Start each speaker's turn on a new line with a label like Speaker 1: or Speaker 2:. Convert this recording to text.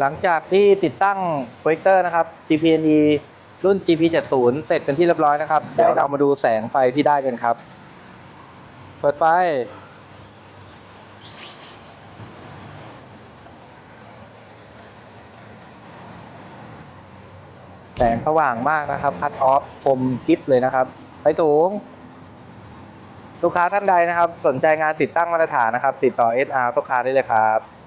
Speaker 1: หลังจากที่ติดตั้งโปรเจคเตอร์นะครับ GPNE รุ่น GP70 เสร็จเป็นที่เรียบร้อยนะครับ เดี๋ยวเรามาดูแสงไฟที่ได้กันครับ เปิดไฟ แสงสว่างมากนะครับ คัดออฟคมกิฟเลยนะครับ ไปสูง ลูกค้าท่านใดนะครับ สนใจงานติดตั้งมาตรฐานนะครับ ติดต่อ SR ลูกค้าได้เลยครับ